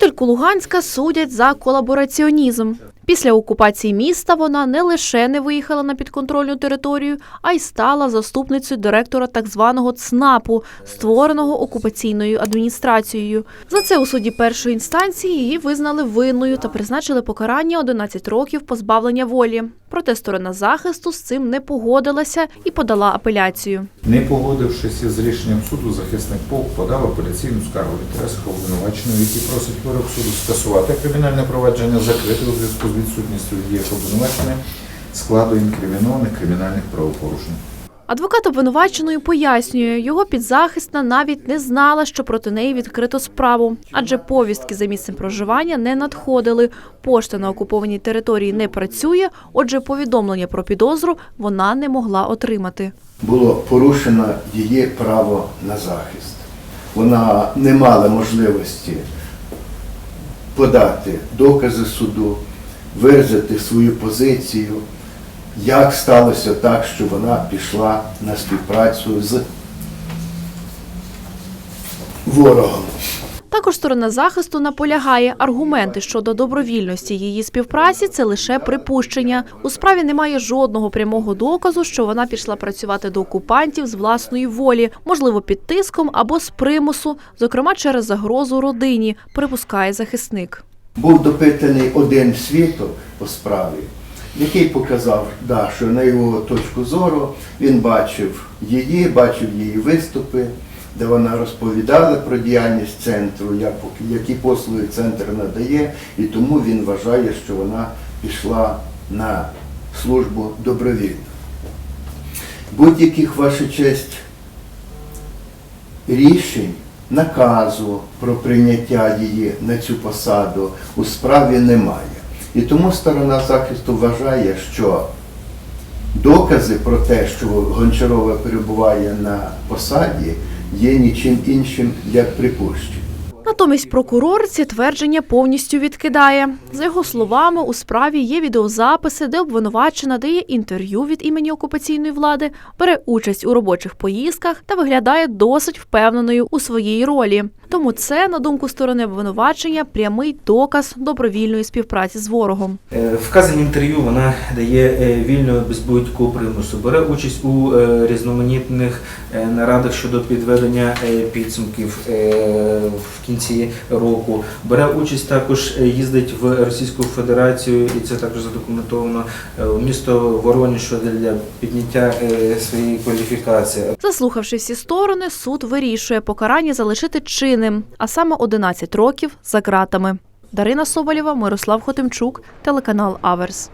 Жительку Луганська судять за колабораціонізм. Після окупації міста вона не лише не виїхала на підконтрольну територію, а й стала заступницею директора так званого ЦНАПу, створеного окупаційною адміністрацією. За це у суді першої інстанції її визнали винною та призначили покарання 11 років позбавлення волі. Проте сторона захисту з цим не погодилася і подала апеляцію. Не погодившись із рішенням суду, захисник ПОВ подав апеляційну скаргу в інтересах обвинуваченої, який просить вирок суду скасувати кримінальне провадження закрите у зв'язку з відсутністю в діях обвинуваченої складу інкримінованих кримінальних правопорушень. Адвокат обвинуваченої пояснює, його підзахисна навіть не знала, що проти неї відкрито справу, адже повістки за місцем проживання не надходили. Пошта на окупованій території не працює, отже, повідомлення про підозру вона не могла отримати. було порушено її право на захист. Вона не мала можливості подати докази суду, виразити свою позицію, як сталося так, що вона пішла на співпрацю з ворогом. Також сторона захисту наполягає, аргументи щодо добровільності її співпраці це лише припущення. У справі немає жодного прямого доказу, що вона пішла працювати до окупантів з власної волі, можливо, під тиском або з примусу, зокрема через загрозу родині, припускає захисник. Був допитаний один світу по справі, який показав, да, на його точку зору він бачив її, бачив її виступи, де вона розповідала про діяльність центру, які послуги центр надає, і тому він вважає, що вона пішла на службу добровільно. Будь-яких ваша честь рішень, наказу про прийняття її на цю посаду у справі немає. І тому сторона захисту вважає, що докази про те, що Гончарова перебуває на посаді, є нічим іншим, як припущення. Натомість прокурор ці твердження повністю відкидає. За його словами, у справі є відеозаписи, де обвинувачена дає інтерв'ю від імені окупаційної влади, бере участь у робочих поїздках та виглядає досить впевненою у своїй ролі. Тому це, на думку сторони обвинувачення, прямий доказ добровільної співпраці з ворогом. Е, Вказані інтерв'ю вона дає е, вільно без будь-якого примусу. Бере участь у е, різноманітних нарадах щодо підведення підсумків в кінці року. Бере участь також, їздить в Російську Федерацію, і це також задокументовано у місто Воронеж щодо для підняття своєї кваліфікації. Заслухавши всі сторони, суд вирішує покарання залишити чинним, а саме 11 років за ґратами. Дарина Соболєва, Мирослав Хотимчук, телеканал Аверс.